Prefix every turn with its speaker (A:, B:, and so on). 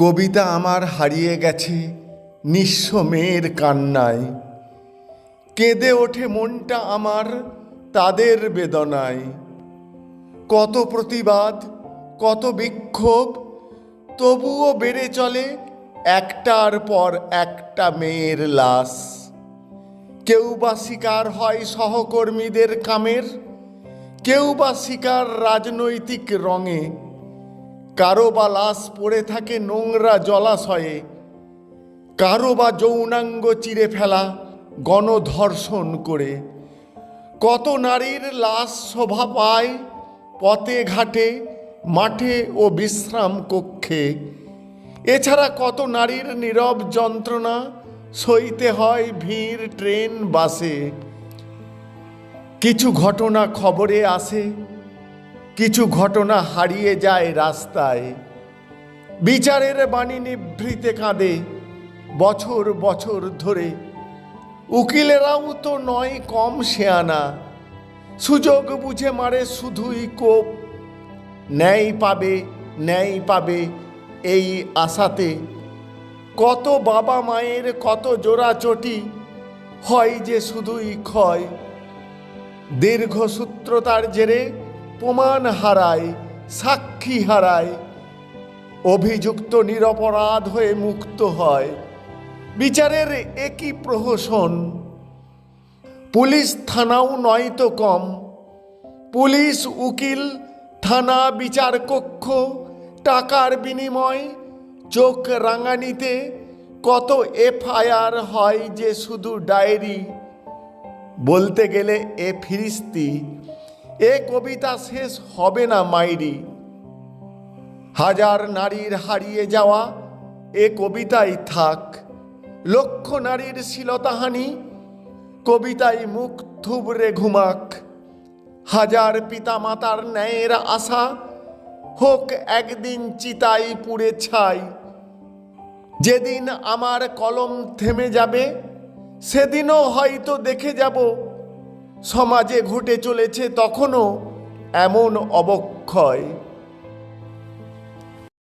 A: কবিতা আমার হারিয়ে গেছে নিঃস্ব মেয়ের কান্নায়। কেঁদে ওঠে মনটা আমার তাদের বেদনায়। কত প্রতিবাদ, কত বিক্ষোভ, তবুও বেড়ে চলে একটার পর একটা মেয়ের লাশ। কেউ বা শিকার হয় সহকর্মীদের কামের, কেউ বা শিকার রাজনৈতিক রঙে। কারও বা লাশ পড়ে থাকে নোংরা জলাশয়ে, কারও বা যৌনাঙ্গ চিরে ফেলা গণধর্ষণ করে। কত নারীর লাশ শোভা পায় পথে ঘাটে, মাঠে ও বিশ্রাম কক্ষে। এছাড়া কত নারীর নীরব যন্ত্রণা সইতে হয় ভিড় ট্রেন বাসে। কিছু ঘটনা খবরে আসে কিছু ঘটনা হারিয়ে যায় রাস্তায়। বিচারের বাণী নিভৃতে কাঁদে। বছর বছর ধরে উকিলেরাও তো নয় কম শেয়ানা। সুযোগ বুঝে মারে শুধুই কোপ। ন্যায় পাবে ন্যায় পাবে এই আশাতে। কত বাবা মায়ের কত জোড়াচটি হয় যে শুধুই ক্ষয়। দীর্ঘসূত্রতার জেরে প্রমাণ হারায়, সাক্ষী হারায়, অভিযুক্ত নিরপরাধ হয়ে মুক্ত হয়। বিচারের একই প্রহসন। পুলিশ থানাও নয় তো কম। পুলিশ, উকিল, থানা বিচার কক্ষ, টাকার বিনিময়, চোখ রাঙানিতে কত এফআইআর হয় যে শুধু ডায়েরি? বলতে গেলে এ ফিরিস্তি। এ কবিতা শেষ হবে না মাইরি। হাজার নারীর হারিয়ে যাওয়া এ কবিতাই থাক। লক্ষ নারীর শিলতাহানি, কবিতাই মুখ থুবড়ে ঘুমাক। হাজার পিতামাতার ন্যায়ের আশা, হোক একদিন চিতাই পুড়ে ছাই। যেদিন আমার কলম থেমে যাবে, সেদিনও হয়তো দেখে যাব সমাজে ঘটে চলেছে তখনও এমন অবক্ষয়।